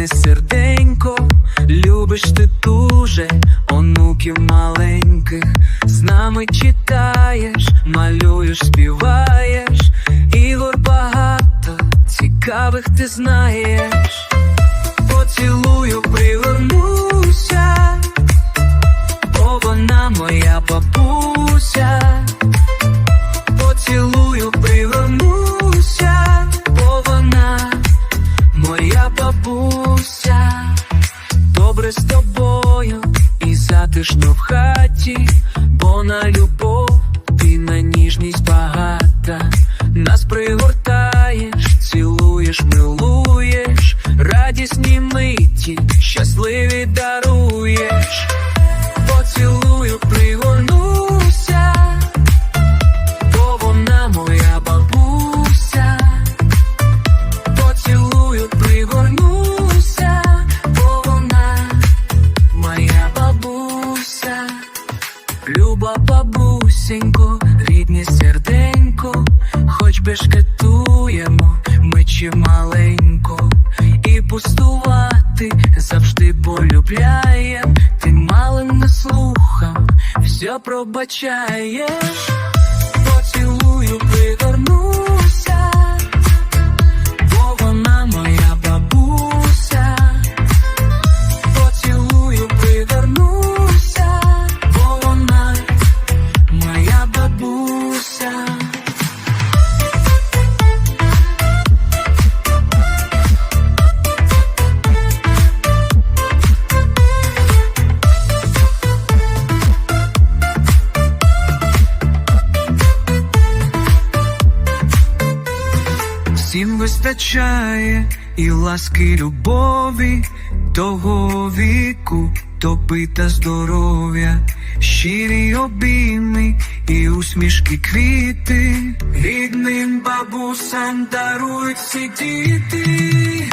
Не серденько, любиш ти дуже онуків маленьких, з нами читаєш, малюєш, співаєш, ігор багато цікавих ти знаєш. З тобою і затишно в хаті, бо на любов ти на ніжність багата, нас пригортаєш, цілуєш, милуєш, радісні миті, щасливі даруєш, поцілую, люба бабусенько, рідні серденько, хоч би шкетуємо ми чималенько, і пустувати завжди полюбляєм, ти малим не слухав, все пробачаєш, поцілую, пригорнуся. Всім вистачає і ласки, любові, того віку, доби та здоров'я, щирі обійми і усмішки квіти, рідним бабусям дарують всі діти.